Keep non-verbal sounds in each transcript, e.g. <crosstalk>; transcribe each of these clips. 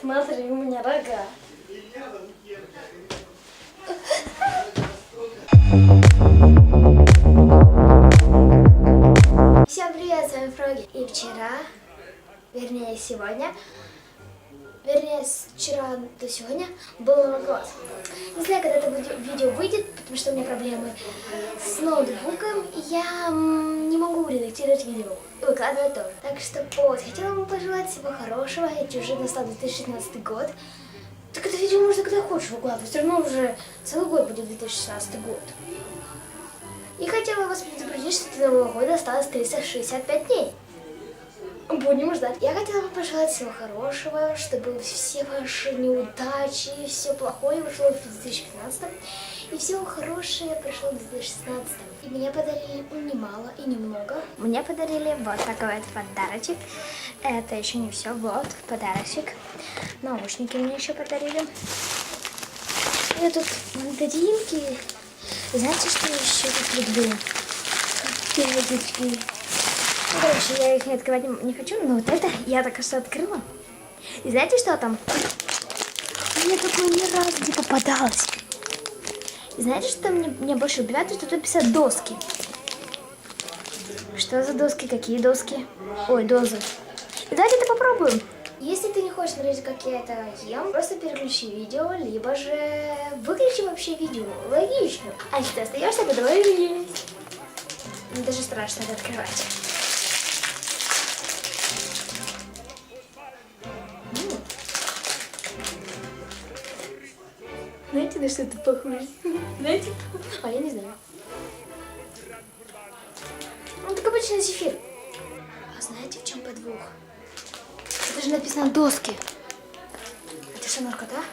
Смотри, у меня рога. Всем привет, с вами Фроги. И вчера, вернее сегодня, вернее с вчера до сегодня был Новый год. Не знаю, когда это видео- выйдет, потому что у меня проблемы с ноутбуком, я редактировать видео и выкладывать тоже. Так что вот, хотела вам пожелать всего хорошего, ведь уже настал 2016 год. Так это видео можно когда хочешь выкладывать, все равно уже целый год будет 2016 год. И хотела вас предупредить, что до Нового года осталось 365 дней. Будем ждать. Я хотела бы пожелать всего хорошего, чтобы все ваши неудачи, все плохое ушло в 2015 и всего хорошее пришло в 2016. И мне подарили немало и немного. Мне подарили вот такой вот подарочек. Это еще не все, вот подарочек. Наушники мне еще подарили. И тут мандаринки. Знаете, что я еще тут люблю? Конфеточки. Короче, я их не открывать не- хочу, но вот это я только что открыла. И знаете, что там? Мне такое ни разу не попадалось. И знаете, что мне, мне больше убивает, что тут писать доски. Что за доски? Какие доски? Ой, дозы. И давайте это попробуем. Если ты не хочешь смотреть, как я это ем, просто переключи видео, либо же выключи вообще видео. Логично. А если ты остаешься, то давай есть. Мне даже страшно это открывать. Знаете, на что это похоже? <laughs> Знаете? А, я не знаю. Ну, так обычный зефир. А знаете, в чем подвох? Это же написано доски. Это что, наркота?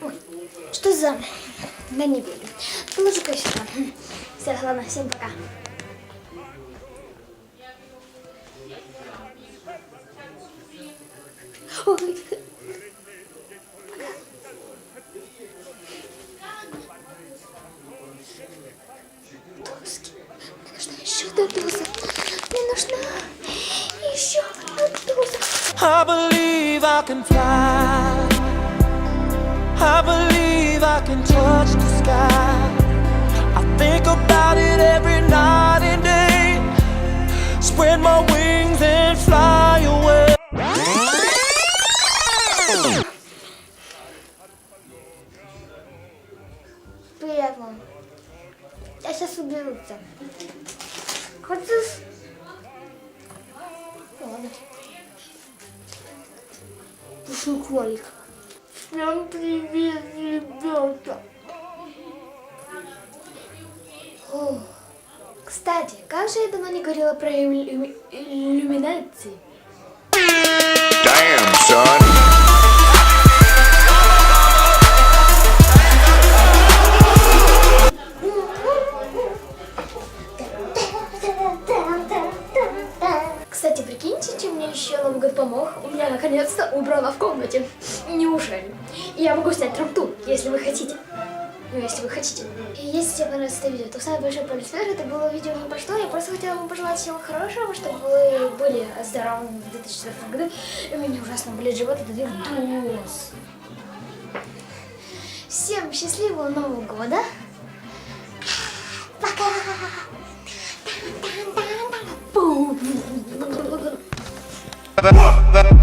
Ой, что за... Да не верю. Положи-ка сюда. Все, ладно, всем пока. Ой. нужна еще одна доза. Мне нужна еще одна доза. I believe I can fly. I believe I can touch the sky. I think about it every night and day. Spread my wings and fly away. Привет, мам. Я сейчас уберутся. Хочешь? Ладно. Пушу кролик. Всем привет, ребята. О, Кстати, как же я давно не говорила про иллю- иллюминации? Damn, son. Кстати, прикиньте, чем мне еще год помог. У меня наконец-то убрано в комнате. Неужели? Я могу снять трактур, если вы хотите. Ну, если вы хотите. И если тебе понравилось это видео, то самый большой палец вверх. Это было видео не пошло. Я просто хотела вам пожелать всего хорошего, чтобы вы были здоровы в 2004 году. И у меня ужасно болит живот от этих доз. Всем счастливого Нового года. that